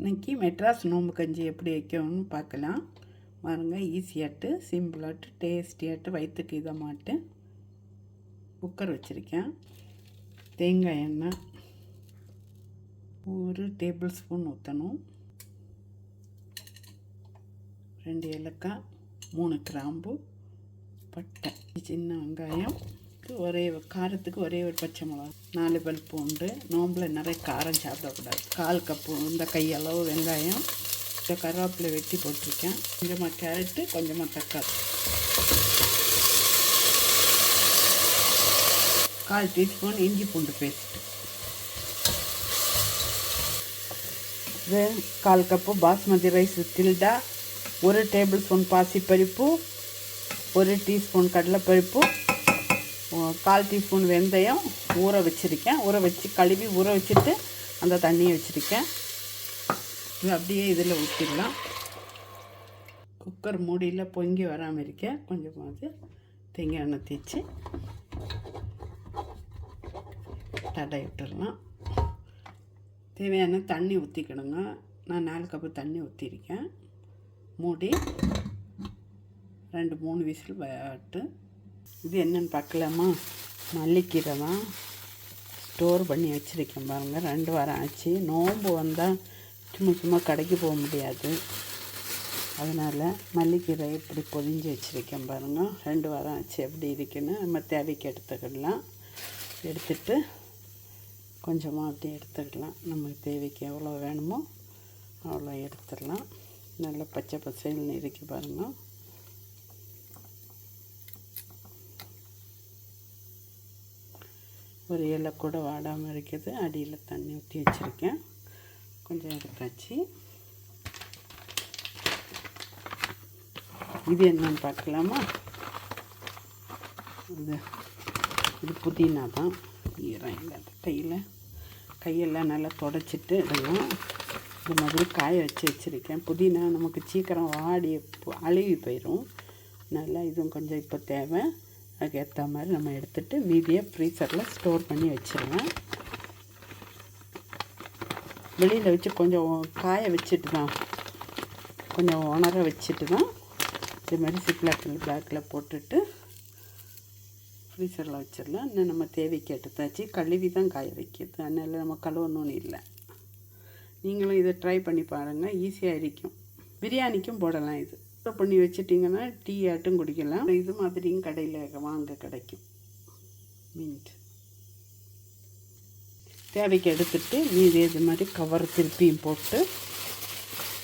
இன்றைக்கி மெட்ராஸ் நோம்பு கஞ்சி எப்படி வைக்கணும்னு பார்க்கலாம். பாருங்க ஈஸியாட்டு சிம்பிளாட்டு டேஸ்டியாட்டு வயிற்றுக்கு இதமாட்டு குக்கர் வச்சுருக்கேன். தேங்காய் எண்ணெய். ஒரு டேபிள் ஸ்பூன் ஊற்றணும் ரெண்டு ஏலக்காய் மூணு கிராம்பு பட்டை சின்ன வெங்காயம். ஒரே காரத்துக்கு ஒரே ஒரு பச்சை மிளகா. நாலு பல் பூண்டு நோம்பில் நிறைய காரம் சாப்பிடக்கூடாது. கால் கப்பு இந்த கையளவு வெங்காயம் இந்த கருவேப்பிலை வெட்டி போட்டிருக்கேன். கொஞ்சமாக கேரட்டு கொஞ்சமாக தக்காளி. கால் டீஸ்பூன் இஞ்சி பூண்டு பேஸ்ட் இது கால் கப்பு பாஸ்மதி ரைஸ் தில்டா ஒரு டேபிள் ஸ்பூன் பாசிப்பருப்பு ஒரு டீஸ்பூன் கடலைப்பருப்பு கால் டீஸ்பூன் வெந்தயம் ஊற வச்சுருக்கேன். ஊற வச்சு கழுவி ஊற வச்சுட்டு அந்த தண்ணியை வச்சுருக்கேன். இது அப்படியே இதில் ஊற்றிடலாம். குக்கர் மூடியில் பொங்கி வராமல் இருக்க கொஞ்சமாவது தேங்காய் எண்ணெய் தேய்ச்சி தடை விட்டுடலாம். தேவையான தண்ணி ஊற்றிக்கணுங்க நான் நாலு கப்பு தண்ணி ஊற்றிருக்கேன். மூடி ரெண்டு மூணு விசில் விட்டு இது என்னென்னு பார்க்கலாமா? மல்லிக்கீரை தான் ஸ்டோர் பண்ணி வச்சுருக்கேன் பாருங்கள் ரெண்டு வாரம் ஆச்சு. நோன்பு வந்தால் சும்மா சும்மா கடைக்கு போக முடியாது. அதனால் மல்லிக்கீரை இப்படி பொதிஞ்சு வச்சுருக்கேன் பாருங்கள் ரெண்டு வாரம் ஆச்சு எப்படி இருக்குன்னு நம்ம தேவைக்கு எடுத்துக்கிடலாம். எடுத்துட்டு கொஞ்சமாக அப்படி எடுத்துக்கலாம். நமக்கு தேவைக்கு எவ்வளோ வேணுமோ அவ்வளோ எடுத்துடலாம். நல்லா பச்சை பசைன்னு இருக்கு பாருங்கள் ஒரு இலை கூட வாடாமல் இருக்குது. அடியில் தண்ணி ஊற்றி வச்சுருக்கேன். கொஞ்சம் எடுத்தாச்சு. இது என்னன்னு பார்க்கலாமா? இது இது புதினா தான். ஈரம் இல்லாத கையில். கையெல்லாம் நல்லா தொடச்சிட்டு இடணும் இது மாதிரி காய வச்சு வச்சுருக்கேன். புதினா நமக்கு சீக்கிரம் வாடி அழுவி அழுகி போயிடும் நல்லா இதுவும் கொஞ்சம் இப்போ தேவை. அதுக்கு ஏற்ற மாதிரி நம்ம எடுத்துகிட்டு மீதியை ஃப்ரீசரில் ஸ்டோர் பண்ணி வச்சிடலாம் வெளியில் வச்சு கொஞ்சம் காய வச்சுட்டு தான் கொஞ்சம் உணர வச்சுட்டு தான் இது மாதிரி சிப்லாக்கில் பிளாக்கில் போட்டுட்டு ஃப்ரீசரில் வச்சிடலாம். இன்னும் நம்ம தேவைக்கு எடுத்தாச்சு. கழுவி தான் காய வைக்கிறது. அதனால் நம்ம கழுவணும்னு இல்லை. நீங்களும் இதை ட்ரை பண்ணி பாருங்கள் ஈஸியாக இருக்கும். பிரியாணிக்கும் போடலாம் இது. சுத்தம் பண்ணி வச்சிட்டிங்கன்னா டீ ஆட்டும் குடிக்கலாம். இது மாதிரியும் கடையில் வாங்க கிடைக்கும். மின்ட் தேவைக்கு எடுத்துட்டு மீதி இது மாதிரி கவர் திருப்பியும் போட்டு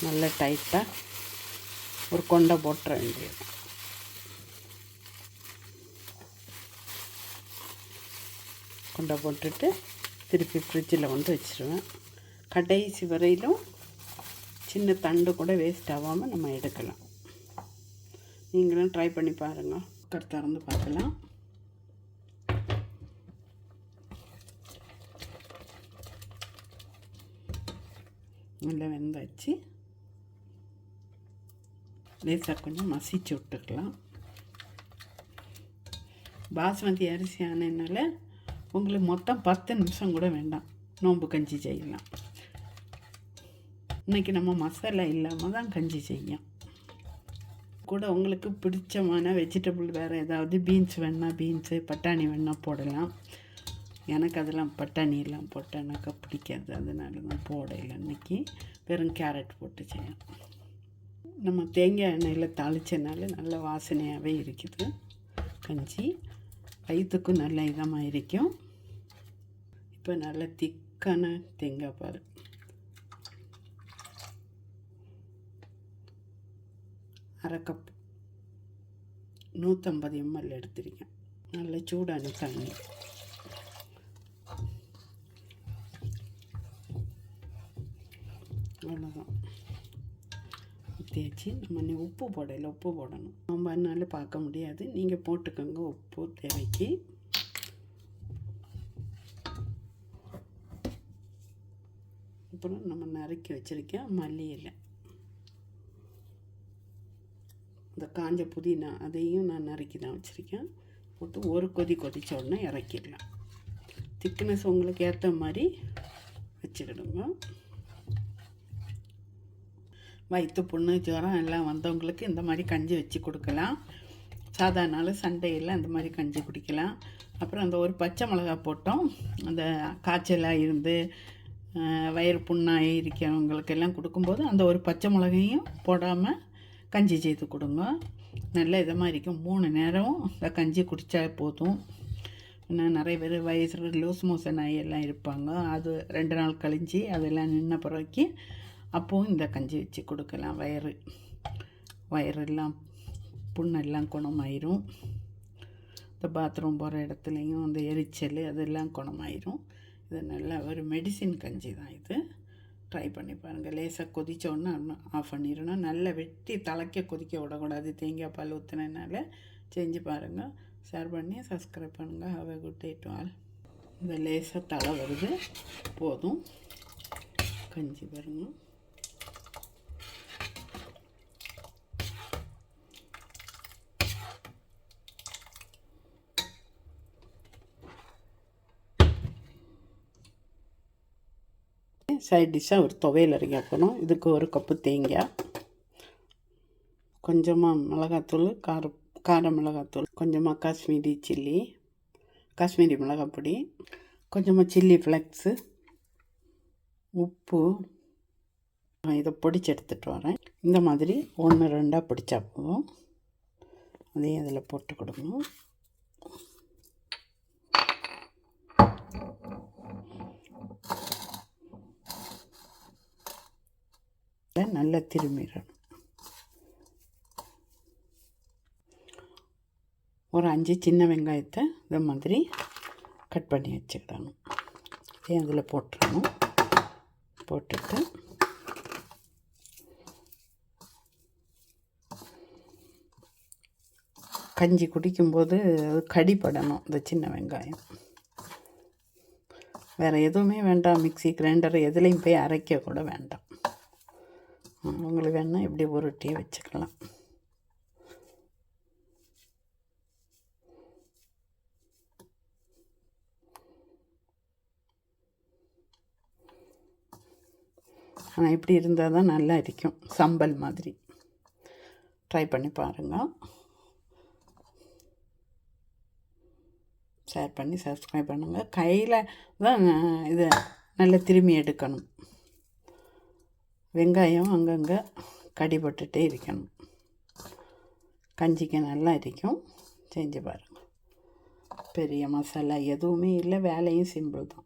நல்லா டைட்டாக ஒரு கொண்டை போட்டுற வேண்டியது. கொண்டை போட்டுட்டு திருப்பி ஃப்ரிட்ஜில் வந்து வச்சிருவேன். கடைசி வரையிலும் சின்ன தண்டு கூட வேஸ்ட் ஆகாமல் நம்ம எடுக்கலாம். நீங்களும் ட்ரை பண்ணி பாருங்கள் குக்கர் திறந்து பார்க்கலாம். நல்லா வெந்தாச்சு. லேசாக கொஞ்சம் மசிச்சு விட்டுக்கலாம். பாஸ்மதி அரிசி ஆனதுனால உங்களுக்கு மொத்தம் பத்து நிமிஷம் கூட வேண்டாம். நோம்பு கஞ்சி செய்யலாம். இன்றைக்கி நம்ம மசாலா இல்லாமல் தான் கஞ்சி செய்யும் கூட உங்களுக்கு பிடிச்சமான வெஜிடபிள் வேறு ஏதாவது பீன்ஸ் வேணால் பீன்ஸு பட்டாணி வேணால் போடலாம். எனக்கு அதெல்லாம் பட்டாணி எல்லாம் போட்டானாக்கா பிடிக்காது. அதனால தான் போடலை இன்னைக்கு வெறும் கேரட் போட்டு செய்யணும் நம்ம தேங்காய் எண்ணெயில் தாளித்தனால நல்ல வாசனையாகவே இருக்குது. கஞ்சி வயிற்றுக்கும் நல்ல இதமாக இருக்கும். இப்போ நல்ல திக்கான தேங்காய் பால் அரை கப் நூற்றம்பது எம்எல் எடுத்திருக்கேன். நல்ல சூடான தண்ணி. அவ்வளோதான் தேய்ச்சி நம்ம நீ உப்பு போடல உப்பு போடணும். நம்ம அதனால பார்க்க முடியாது. நீங்கள் போட்டுக்கோங்க உப்பு தேவைக்கு. அப்புறம் நம்ம நறுக்கி வச்சுருக்கேன் மல்லி இலை இந்த காஞ்ச புதினா அதையும் நான் நறுக்கி தான் வச்சுருக்கேன். போட்டு ஒரு கொதி கொதிச்ச உடனே இறக்கிடலாம். திக்னஸ் உங்களுக்கு ஏற்ற மாதிரி வச்சுக்கிடுங்க. வயிற்று புண்ணு ஜுரம் எல்லாம் வந்தவங்களுக்கு இந்த மாதிரி கஞ்சி வச்சு கொடுக்கலாம். சாதா நாள் சண்டையில் அந்த மாதிரி கஞ்சி குடிக்கலாம். அப்புறம் அந்த ஒரு பச்சை மிளகா போட்டோம். அந்த காய்ச்சலாக இருந்து வயிறு புண்ணாகி இருக்கிறவங்களுக்கெல்லாம் கொடுக்கும்போது அந்த ஒரு பச்சை மிளகையும் போடாமல் கஞ்சி செய்து கொடுங்க. நல்ல இதமாக இருக்கும். மூணு நேரம் இந்த கஞ்சி குடித்தா போதும். இன்னும் நிறைய பேர் வயசு லூஸ் மோஷன் ஆகி எல்லாம் இருப்பாங்க. அது ரெண்டு நாள் கழிஞ்சு அதெல்லாம் நின்ன பிறகு அப்போவும் இந்த கஞ்சி வச்சு கொடுக்கலாம். வயிறு வயிறெல்லாம் புண்ணெல்லாம் குணமாயிரும். இந்த பாத்ரூம் போகிற இடத்துலையும் அந்த எரிச்சல் அதெல்லாம் குணமாயிரும். இது நல்லா ஒரு மெடிசின் கஞ்சி தான் இது. ட்ரை பண்ணி பாருங்கள் லேசாக கொதித்தோடனே ஆஃப் பண்ணிடணும். நல்லா வெட்டி தலைக்க கொதிக்க விடக்கூடாது. தேங்காய் பால் ஊற்றினால செஞ்சு பாருங்கள் ஷேர் பண்ணி சப்ஸ்கிரைப் பண்ணுங்கள் have good day to all இந்த லேசாக தலை வருது. போதும். கஞ்சி பாருங்க சைட் டிஷ்ஷாக ஒரு துவையல் இறங்கி போகணும் இதுக்கு ஒரு கப்பு தேங்காய். கொஞ்சமாக மிளகாத்தூள் கார கார மிளகாத்தூள் கொஞ்சமாக காஷ்மீரி சில்லி காஷ்மீரி மிளகாய் பொடி கொஞ்சமாக சில்லி ஃப்ளெக்ஸு உப்பு. இதை பொடிச்சு எடுத்துகிட்டு வரேன். இந்த மாதிரி ஒன்று ரெண்டாக பிடிச்சா போதும். அதையும் இதில் போட்டு கொடுக்கணும். நல்லா திரும்பிடணும் ஒரு அஞ்சு சின்ன வெங்காயத்தை இந்த மாதிரி கட் பண்ணி வச்சுக்கிடணும். இதையும் அதில் போட்டுடணும். போட்டுட்டு கஞ்சி குடிக்கும்போது அது கடிப்படணும் இந்த சின்ன வெங்காயம். வேறு எதுவுமே வேண்டாம் மிக்ஸி கிரைண்டர் எதுலேயும் போய் அரைக்க கூட வேண்டாம். உங்களுக்கு வேணால் இப்படி உருட்டியே வச்சுக்கலாம். ஆனால் இப்படி இருந்தால் தான் நல்லா இருக்கும் சம்பல் மாதிரி. ட்ரை பண்ணி பாருங்கள் ஷேர் பண்ணி சப்ஸ்கிரைப் பண்ணுங்கள் கையில் தான் இதை நல்லா திரும்பி எடுக்கணும். வெங்காயம் அங்கங்கே கடிபட்டுட்டே இருக்கணும். கஞ்சிக்கு நல்லா இருக்கும் செஞ்சு பாருங்கள் பெரிய மசாலா எதுவுமே இல்லை. வேலையும் சிம்பிள் தான்.